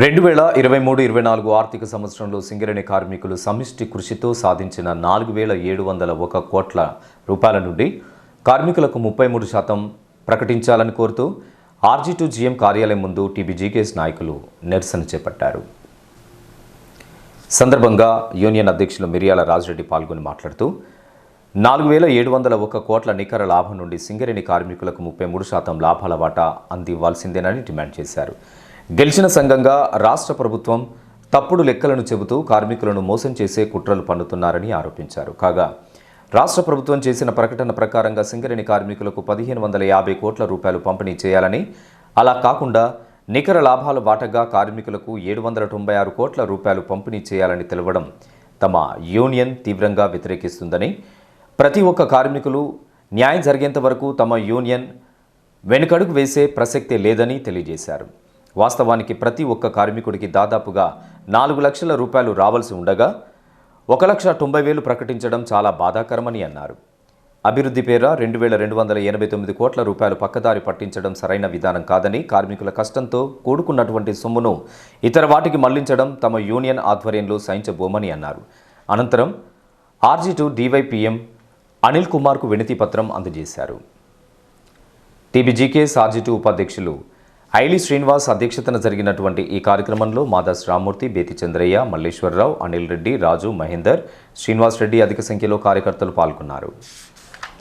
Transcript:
రెండు వేల ఇరవై మూడు ఇరవై నాలుగు ఆర్థిక సంవత్సరంలో సింగరేణి కార్మికులు సమిష్టి కృషితో సాధించిన నాలుగు వేల ఏడు వందల ఒక కోట్ల రూపాయల నుండి కార్మికులకు ముప్పై మూడు శాతం ప్రకటించాలని కోరుతూ ఆర్జీ టు జీఎం కార్యాలయం ముందు టీబీజీకేఎస్ నాయకులు నిరసన చేపట్టారు. సందర్భంగా యూనియన్ అధ్యక్షులు మిరియాల రాజరెడ్డి పాల్గొని మాట్లాడుతూ నాలుగు వేల ఏడు వందల ఒక కోట్ల నికర లాభం నుండి సింగరేణి కార్మికులకు ముప్పై మూడు శాతం లాభాల వాటా అందివ్వాల్సిందేనని డిమాండ్ చేశారు. గెలిచిన సంఘంగా రాష్ట్ర ప్రభుత్వం తప్పుడు లెక్కలను చెబుతూ కార్మికులను మోసం చేసే కుట్రలు పన్నుతున్నారని ఆరోపించారు. కాగా రాష్ట్ర ప్రభుత్వం చేసిన ప్రకటన ప్రకారంగా సింగరేణి కార్మికులకు పదిహేను వందల యాభై కోట్ల రూపాయలు పంపిణీ చేయాలని అలా కాకుండా నికర లాభాల వాటగా కార్మికులకు ఏడు వందల తొంభై ఆరు కోట్ల రూపాయలు పంపిణీ చేయాలని తెలవడం తమ యూనియన్ తీవ్రంగా వ్యతిరేకిస్తుందని ప్రతి ఒక్క కార్మికులు న్యాయం జరిగేంత వరకు తమ యూనియన్ వెనుకడుగు వేసే ప్రసక్తే లేదని తెలియజేశారు. వాస్తవానికి ప్రతి ఒక్క కార్మికుడికి దాదాపుగా నాలుగు లక్షల రూపాయలు రావాల్సి ఉండగా ఒక లక్ష తొంభై వేలు ప్రకటించడం చాలా బాధాకరమని అన్నారు. అభివృద్ధి పేర రెండు వేల రెండు వందల ఎనభై తొమ్మిది కోట్ల రూపాయలు పక్కదారి పట్టించడం సరైన విధానం కాదని కార్మికుల కష్టంతో కూడుకున్నటువంటి సొమ్మును ఇతర వాటికి మళ్ళించడం తమ యూనియన్ ఆధ్వర్యంలో సహించబోమని అన్నారు. అనంతరం ఆర్జీ టు డివైపీఎం అనిల్ కుమార్కు వినతి పత్రం అందజేశారు. టీబీజీకే సార్జిటు ఉపాధ్యక్షులు ఐలి శ్రీనివాస్ అధ్యక్షతన జరిగినటువంటి ఈ కార్యక్రమంలో మాదాస్ రామ్మూర్తి బేతి చంద్రయ్య మల్లేశ్వరరావు అనిల్ రెడ్డి రాజు మహేందర్ శ్రీనివాస్ రెడ్డి అధిక సంఖ్యలో కార్యకర్తలు పాల్గొన్నారు.